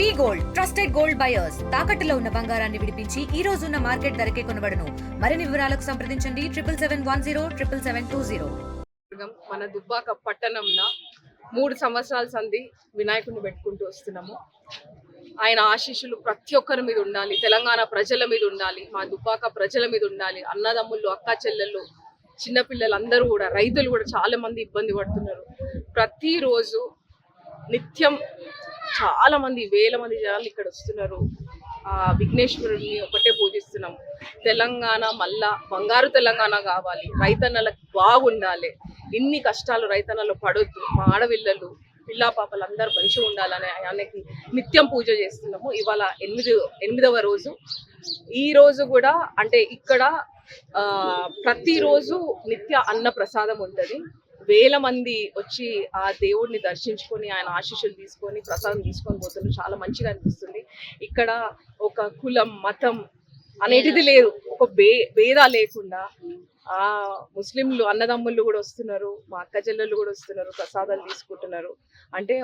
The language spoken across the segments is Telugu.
V gold trusted gold buyers. తాకట్టులో ఉన్న బంగారాన్ని విడిపించి ఈ రోజు ఉన్న మార్కెట్ ధరకే కొనబడను. మరిన్ని వివరాలకు సంప్రదించండి. Triple seven one zero triple seven two zero. మన దుబ్బాక పట్టణంలో మూడు సంవత్సరాల సంధి వినాయకుడిని పెట్టుకుంటూ వస్తున్నాము. ఆయన ఆశీస్సులు ప్రతి ఒక్కరి మీద ఉండాలి. తెలంగాణ ప్రజల మీద ఉండాలి. మా దుబ్బాక ప్రజల మీద ఉండాలి. అన్నదమ్ముళ్ళు అక్క చెల్లెళ్ళు చిన్నపిల్లలు అందరూ కూడా రైతులు కూడా చాలా మంది ఇబ్బంది పడుతున్నారు. ప్రతిరోజు నిత్యం చాలా మంది వేల మంది జనాలు ఇక్కడ వస్తున్నారు. ఆ విఘ్నేశ్వరుడిని ఒకటే పూజిస్తున్నాం. తెలంగాణ మళ్ళా బంగారు తెలంగాణ కావాలి. రైతన్నలకు బాగుండాలి. ఇన్ని కష్టాలు రైతన్నలు పడొద్దు. మా ఆడపిల్లలు పిల్లా పాపలు అందరూ మంచిగా ఉండాలని ఆయనకి నిత్యం పూజ చేస్తున్నాము. ఇవాళ ఎనిమిది ఎనిమిదవ రోజు. ఈ రోజు కూడా అంటే ఇక్కడ ప్రతిరోజు నిత్య అన్న ప్రసాదం ఉంటుంది. వేల మంది వచ్చి ఆ దేవుడిని దర్శించుకొని ఆయన ఆశీస్సులు తీసుకొని ప్రసాదం తీసుకొని పోతున్నారు. చాలా మంచిగా అనిపిస్తుంది. ఇక్కడ ఒక కులం మతం అనేటిది లేదు. ఒక బే భేద లేకుండా ఆ ముస్లింలు అన్నదమ్ముళ్ళు కూడా వస్తున్నారు. మా అక్క చెల్లెళ్ళు కూడా వస్తున్నారు. ప్రసాదాలు తీసుకుంటున్నారు. అంటే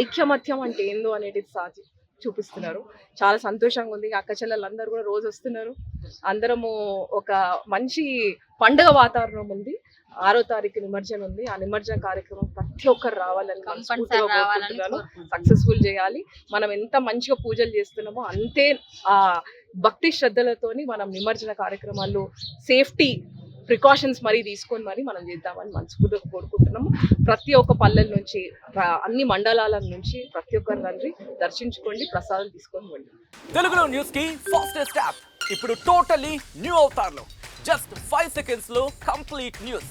ఐక్యమత్యం అంటే ఏందో అనేది సాధి చూపిస్తున్నారు. చాలా సంతోషంగా ఉంది. అక్క చెల్లెలు అందరూ కూడా రోజు వస్తున్నారు. అందరము ఒక మంచి పండుగ వాతావరణం ఉంది. ఆరో తారీఖు నిమజ్జనం ఉంది. ఆ నిమజ్జన కార్యక్రమం ప్రతి ఒక్కరు రావాలని మనస్ఫూర్తిగా సక్సెస్ఫుల్ చేయాలి. మనం ఎంత మంచిగా పూజలు చేస్తున్నామో అంతే ఆ భక్తి శ్రద్ధలతోని మనం నిమజ్జన కార్యక్రమాల్లో సేఫ్టీ ప్రికాషన్స్ మరీ తీసుకొని మరి మనం చేద్దామని మనస్ఫూర్తిగా కోరుకుంటున్నాము. ప్రతి ఒక్క పల్లెల నుంచి అన్ని మండలాల నుంచి ప్రతి ఒక్కరు రండి దర్శించుకోండి ప్రసాదం తీసుకొని వెళ్ళి తెలుగులో న్యూస్కి ఫాస్టెస్ట్ యాప్ ఇప్పుడు టోటలీ న్యూ అవుతారులో జస్ట్ ఫైవ్ సెకండ్స్లో కంప్లీట్ న్యూస్